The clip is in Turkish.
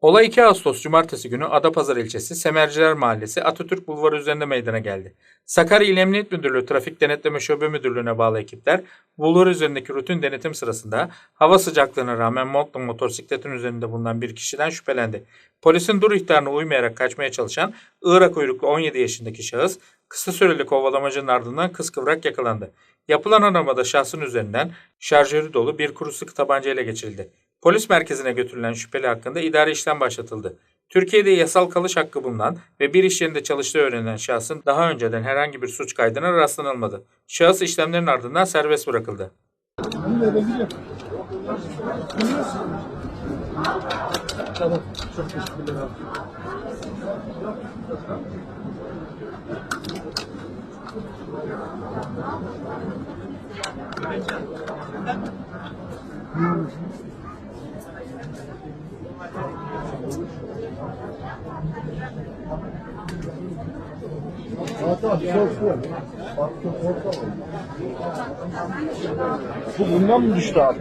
Olay 2 Ağustos Cumartesi günü Adapazarı ilçesi Semerciler Mahallesi Atatürk Bulvarı üzerinde meydana geldi. Sakarya İl Emniyet Müdürlüğü Trafik Denetleme Şube Müdürlüğü'ne bağlı ekipler bulvar üzerindeki rutin denetim sırasında hava sıcaklığına rağmen montlu motosikletin üzerinde bulunan bir kişiden şüphelendi. Polisin dur ihtarına uymayarak kaçmaya çalışan Irak uyruklu 17 yaşındaki şahıs kısa süreli kovalamacının ardından kıskıvrak yakalandı. Yapılan aramada şahsın üzerinden şarjörü dolu bir kuru sıkı tabanca ile geçirildi. Polis merkezine götürülen şüpheli hakkında idari işlem başlatıldı. Türkiye'de yasal kalış hakkı bulunan ve bir iş yerinde çalıştığı öğrenilen şahsın daha önceden herhangi bir suç kaydına rastlanılmadı. Şahıs işlemlerin ardından serbest bırakıldı. Hatta soğuk Bu bundan mı düştü abi?